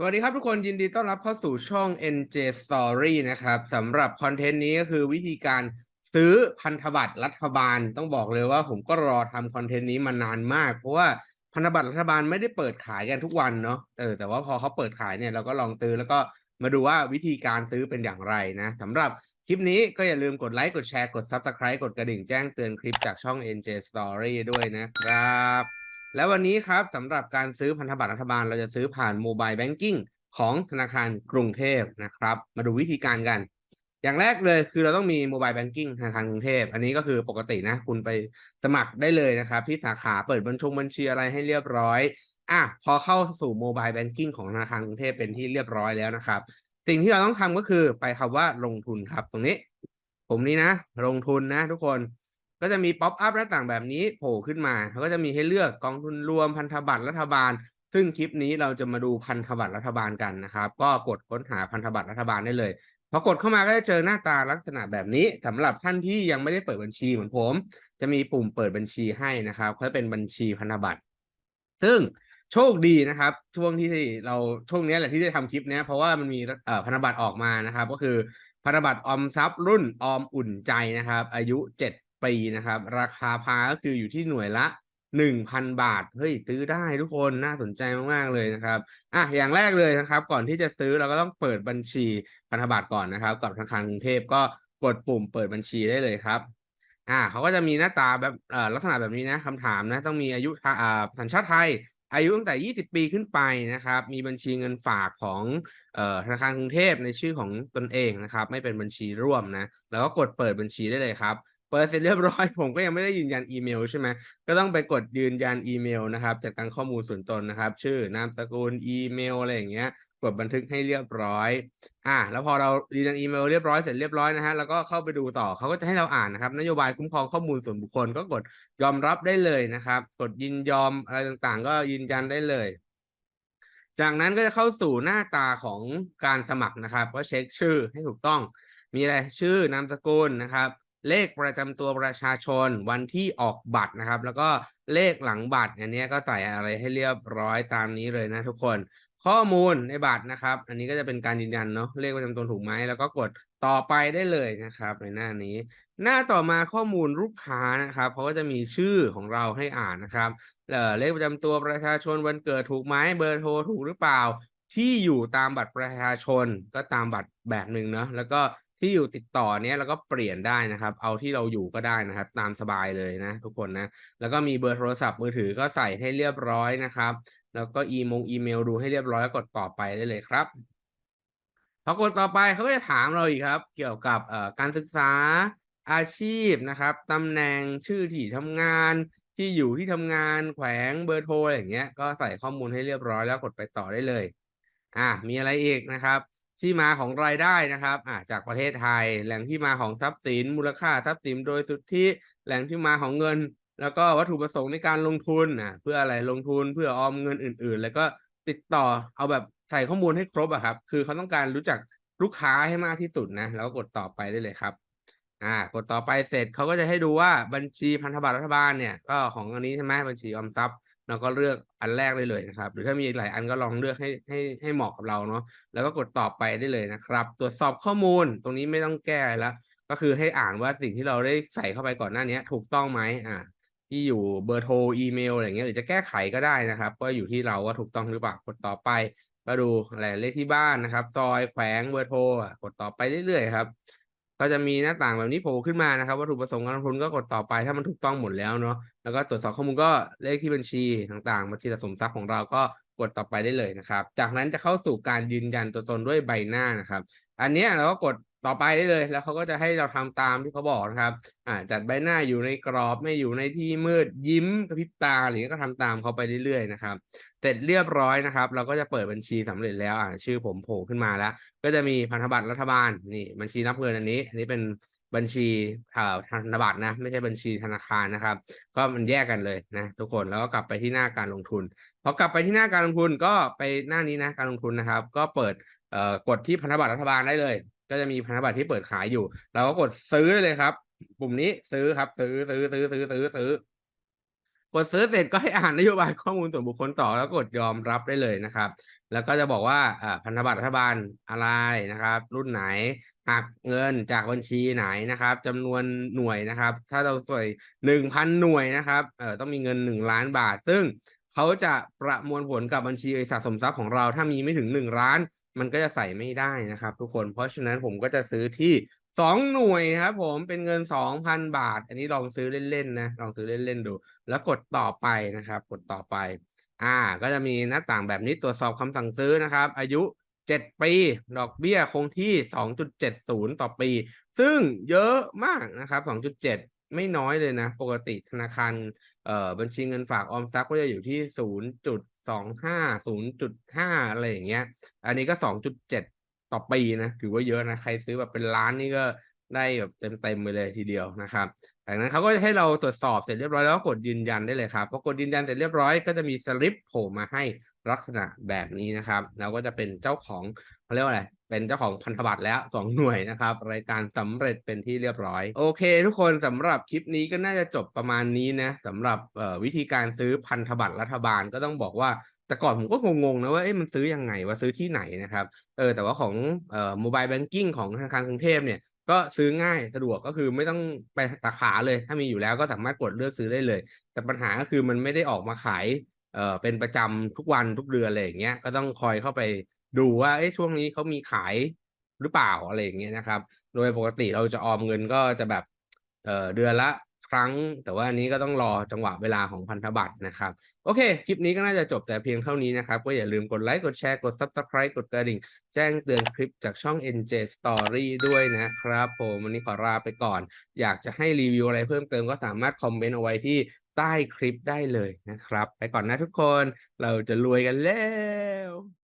สวัสดีครับทุกคนยินดีต้อนรับเข้าสู่ช่อง NJ Story นะครับสำหรับคอนเทนต์นี้ก็คือวิธีการซื้อพันธบัตรรัฐบาลต้องบอกเลยว่าผมก็รอทำคอนเทนต์นี้มานานมาก เพราะว่าพันธบัตรรัฐบาลไม่ได้เปิดขายกันทุกวันเนาะเออแต่ว่าพอเขาเปิดขายเนี่ยเราก็ลองซื้อแล้วก็มาดูว่าวิธีการซื้อเป็นอย่างไรนะสำหรับคลิปนี้ก็อย่าลืมกดไลค์กดแชร์กด Subscribe กดกระดิ่งแจ้งเตือนคลิปจากช่อง NJ Story ด้วยนะครับ แล้ววันนี้ครับสำหรับการซื้อพันธบัตรรัฐบาล เราจะซื้อผ่านโมบายแบงกิ้งของธนาคารกรุงเทพนะครับ มาดูวิธีการกัน อย่างแรกเลยคือเราต้องมีโมบายแบงกิ้งธนาคารกรุงเทพ อันนี้ก็คือปกตินะ คุณไปสมัครได้เลยนะครับ ที่สาขาเปิดบัญชงบัญชีอะไรให้เรียบร้อยอะพอเข้าสู่โมบายแบงกิ้งของธนาคารกรุงเทพเป็นที่เรียบร้อยแล้วนะครับ สิ่งที่เราต้องทำก็คือไปคำว่าลงทุนครับ ตรงนี้ ผมนี้นะ ลงทุนนะทุกคน ก็จะมีป๊อปอัพหน้าต่างแบบนี้โผล่ขึ้นมาเขาก็จะมีให้เลือกกองทุนรวมพันธบัตรรัฐบาล ซึ่งคลิปนี้เราจะมาดูพันธบัตรรัฐบาลกันนะครับ ก็กดค้นหาพันธบัตรรัฐบาลได้เลยพอกดเข้ามาก็จะเจอหน้าตาลักษณะแบบนี้สำหรับท่านที่ยังไม่ได้เปิดบัญชีเหมือนผม จะมีปุ่มเปิดบัญชีให้นะครับเขาเป็นบัญชีพันธบัตร ซึ่งโชคดีนะครับ ช่วงที่เราช่วงนี้แหละที่ได้ทำคลิปนี้เพราะว่ามันมีพันธบัตรออกมานะครับ ก็คือพันธบัตรออมทรัพย์รุ่นออมอุ่นใจนะครับ อายุเจ็ด ปีนะครับ ราคาพาก็คืออยู่ที่หน่วยละหนึ่งพันบาท เฮ้ยซื้อได้ทุกคนน่าสนใจมาก ๆ เลยนะครับอะอย่างแรกเลยนะครับ ก่อนที่จะซื้อเราก็ต้องเปิดบัญชีพันธบัตรก่อนนะครับ กับธนาคารกรุงเทพก็กดปุ่มเปิดบัญชีได้เลยครับอ่าเขาก็จะมีหน้าตาแบบเอ่อลักษณะแบบนี้นะคำถามนะต้องมีอายุอ่าสัญชาติไทย อายุตั้งแต่ 20 ปีขึ้นไปนะครับ มีบัญชีเงินฝากของเอ่อธนาคารกรุงเทพในชื่อของตนเองนะครับ ไม่เป็นบัญชีร่วมนะ แล้วก็กดเปิดบัญชีได้เลยครับ เปิดเสร็จเรียบร้อย ผมก็ยังไม่ได้ยืนยันอีเมลใช่ไหมก็ต้องไปกดยืนยันอีเมลนะครับจัดการข้อมูลส่วนตนนะครับ ชื่อนามสกุลอีเมลอะไรอย่างเงี้ยกดบันทึกให้เรียบร้อย อ่า แล้วพอเรายืนยันอีเมลเรียบร้อยเสร็จเรียบร้อยนะฮะ แล้วก็เข้าไปดูต่อเขาก็จะให้เราอ่านนะครับ นโยบายคุ้มครองข้อมูลส่วนบุคคลก็กดยอมรับได้เลยนะครับ กดยินยอมอะไรต่างๆ ก็ยืนยันได้เลย จากนั้นก็จะเข้าสู่หน้าตาของการสมัครนะครับ ก็เช็คชื่อให้ถูกต้อง มีอะไรชื่อนามสกุลนะครับ เลขประจำตัวประชาชนวันที่ออกบัตรนะครับ แล้วก็เลขหลังบัตรอันนี้ก็ใส่อะไรให้เรียบร้อยตามนี้เลยนะทุกคนข้อมูลในบัตรนะครับ อันนี้ก็จะเป็นการยืนยันเนาะเลขประจำตัวถูกไหมแล้วก็กดต่อไปได้เลยนะครับ ในหน้านี้ หน้าต่อมาข้อมูลลูกค้านะครับเขาก็จะมีชื่อของเราให้อ่านนะครับเอ่อเลขประจำตัวประชาชนวันเกิดถูกไหมเบอร์โทรถูกหรือเปล่า ที่อยู่ตามบัตรประชาชนก็ตามบัตรแบบหนึ่งเนาะแล้วก็ ที่อยู่ติดต่อเนี้ยเราก็เปลี่ยนได้นะครับ เอาที่เราอยู่ก็ได้นะครับ ตามสบายเลยนะ ทุกคนนะ แล้วก็มีเบอร์โทรศัพท์มือถือก็ใส่ให้เรียบร้อยนะครับ แล้วก็อีมงอีเมลดูให้เรียบร้อยแล้วกดต่อไปได้เลยครับพอกดต่อไปเขาก็จะถามเราอีกครับ เกี่ยวกับการศึกษาอาชีพนะครับตำแหน่งชื่อที่ทำงานที่อยู่ที่ทำงานแขวงเบอร์โทรอะไรอย่างเงี้ย ก็ใส่ข้อมูลให้เรียบร้อยแล้วกดไปต่อได้เลย อ่ามีอะไรอีกนะครับ ที่มาของรายได้นะครับอ่าจากประเทศไทย แหล่งที่มาของทรัพย์สิน มูลค่าทรัพย์สินโดยสุทธิแหล่งที่มาของเงิน แล้วก็วัตถุประสงค์ในการลงทุนอะเพื่ออะไรลงทุนเพื่อออมเงินอื่น ๆ แล้วก็ติดต่อเอาแบบใส่ข้อมูลให้ครบอะครับ คือเขาต้องการรู้จักลูกค้าให้มากที่สุดนะแล้วก็กดต่อไปได้เลยครับอ่ากดต่อไปเสร็จเขาก็จะให้ดูว่าบัญชีพันธบัตรรัฐบาลเนี่ยก็ของอันนี้ใช่ไหมบัญชีออมทรัพย์ เราก็เลือกอันแรกได้เลยนะครับ หรือถ้ามีหลายอันก็ลองเลือกให้ให้ให้เหมาะกับเราเนาะแล้วก็กดต่อไปได้เลยนะครับ ตรวจสอบข้อมูลตรงนี้ไม่ต้องแก้อะไรแล้วก็คือให้อ่านว่าสิ่งที่เราได้ใส่เข้าไปก่อนหน้านี้ถูกต้องไหมอ่าที่อยู่เบอร์โทรอีเมลอะไรเงี้ยหรือจะแก้ไขก็ได้นะครับ ก็อยู่ที่เราว่าถูกต้องหรือเปล่ากดต่อไปก็ดูอะไรเลขที่บ้านนะครับ ซอยแขวงเบอร์โทรอะกดต่อไปเรื่อยๆครับ ก็จะมีหน้าต่างแบบนี้โผล่ขึ้นมานะครับวัตถุประสงค์การลงทุนก็กดต่อไปถ้ามันถูกต้องหมดแล้วเนาะแล้วก็ตรวจสอบข้อมูลก็เลขที่บัญชีต่างๆบัญชีสะสมทรัพย์ของเราก็กดต่อไปได้เลยนะครับ จากนั้นจะเข้าสู่การยืนยันตัวตนด้วยใบหน้านะครับ อันนี้เราก็กด ต่อไปได้เลยแล้วเขาก็จะให้เราทำตามที่เขาบอกนะครับ อ่าจัดใบหน้าอยู่ในกรอบไม่อยู่ในที่มืดยิ้มกระพริบตาอะไรอย่างเงี้ยก็ทำตามเขาไปเรื่อยๆนะครับเสร็จเรียบร้อยนะครับ เราก็จะเปิดบัญชีสำเร็จแล้วอ่าชื่อผมโผล่ขึ้นมาแล้ว ก็จะมีพันธบัตรรัฐบาลนี่บัญชีนับเงินอันนี้อันนี้เป็นบัญชีอ่าธนบัตรนะ ไม่ใช่บัญชีธนาคารนะครับ ก็มันแยกกันเลยนะ ทุกคนแล้วก็กลับไปที่หน้าการลงทุนพอกลับไปที่หน้าการลงทุนก็ไปหน้านี้นะการลงทุนนะครับ ก็เปิดเอ่อกดที่พันธบัตรรัฐบาลได้เลย ก็จะมีพันธบัตรที่เปิดขายอยู่ เราก็กดซื้อเลยครับ ปุ่มนี้ซื้อครับ ซื้อซื้อซื้อซื้อซื้อซื้อกดซื้อเสร็จก็ให้อ่านนโยบายข้อมูลส่วนบุคคลต่อแล้วกดยอมรับได้เลยนะครับ แล้วก็จะบอกว่าพันธบัตรรัฐบาลอะไรนะครับ รุ่นไหนหักเงินจากบัญชีไหนนะครับจำนวนหน่วยนะครับ ถ้าเราใส่หนึ่งพันหน่วยนะครับเอ่อต้องมีเงินหนึ่งล้านบาท ซึ่งเขาจะประมวลผลกับบัญชีสะสมทรัพย์ของเรา ถ้ามีไม่ถึงหนึ่งล้าน มันก็จะใส่ไม่ได้นะครับ ทุกคนเพราะฉะนั้นผมก็จะซื้อที่สองหน่วยครับผมเป็นเงินสองพันบาท อันนี้ลองซื้อเล่นๆนะลองซื้อเล่นๆดู แล้วกดต่อไปนะครับ กดต่อไป อ่า ก็จะมีหน้าต่างแบบนี้ตรวจสอบคำสั่งซื้อนะครับ อายุเจ็ดปี ดอกเบี้ยคงที่สองจุดเจ็ดศูนย์ต่อปี ซึ่งเยอะมากนะครับสองจุดเจ็ดไม่น้อยเลยนะ ปกติธนาคารเอ่อบัญชีเงินฝากออมทรัพย์ก็จะอยู่ที่ศูนย์จุด สองห้าศูนย์จุดห้าอะไรอย่างเงี้ย อันนี้ก็สองจุดเจ็ดต่อปีนะ ถือว่าเยอะนะ ใครซื้อแบบเป็นล้านนี่ก็ ได้แบบเต็มๆไปเลยทีเดียวนะครับจากนั้นเขาก็จะให้เราตรวจสอบเสร็จเรียบร้อยแล้วก็กดยืนยันได้เลยครับพอกดยืนยันเสร็จเรียบร้อยก็จะมีสลิปโผล่มาให้ลักษณะแบบนี้นะครับแล้วก็จะเป็นเจ้าของเขาเรียกว่าอะไรเป็นเจ้าของพันธบัตรแล้วสองหน่วยนะครับ รายการสำเร็จเป็นที่เรียบร้อย โอเค ทุกคนสำหรับคลิปนี้ก็น่าจะจบประมาณนี้นะสำหรับวิธีการซื้อพันธบัตรรัฐบาลก็ต้องบอกว่าแต่ก่อนผมก็งงๆนะว่าเอ๊ะมันซื้อยังไงว่าซื้อที่ไหนนะครับเออแต่ว่าของเอ่อโมบายแบงกิ้งของธนาคารกรุงเทพเนี่ย ก็ซื้อง่ายสะดวกก็คือไม่ต้องไปสาขาเลย ถ้ามีอยู่แล้วก็สามารถกดเลือกซื้อได้เลย แต่ปัญหาก็คือมันไม่ได้ออกมาขายเอ่อเป็นประจำทุกวันทุกเดือนอะไรอย่างเงี้ยก็ต้องคอยเข้าไปดูว่าเอ้ช่วงนี้เขามีขายหรือเปล่าอะไรอย่างเงี้ยนะครับ โดยปกติเราจะออมเงินก็จะแบบเอ่อเดือนละ ครั้ง แต่ว่าอันนี้ก็ต้องรอจังหวะเวลาของพันธบัตรนะครับ โอเค คลิปนี้ก็น่าจะจบแต่เพียงเท่านี้นะครับ ก็อย่าลืมกดไลค์กดแชร์กด Subscribe กดกระดิ่ง แจ้งเตือนคลิปจากช่อง NJ Story ด้วยนะครับผมวันนี้ขอลาไปก่อน อยากจะให้รีวิวอะไรเพิ่มเติมก็สามารถคอมเมนต์เอาไว้ที่ใต้คลิปได้เลยนะครับ ไปก่อนนะทุกคนเราจะรวยกันแล้ว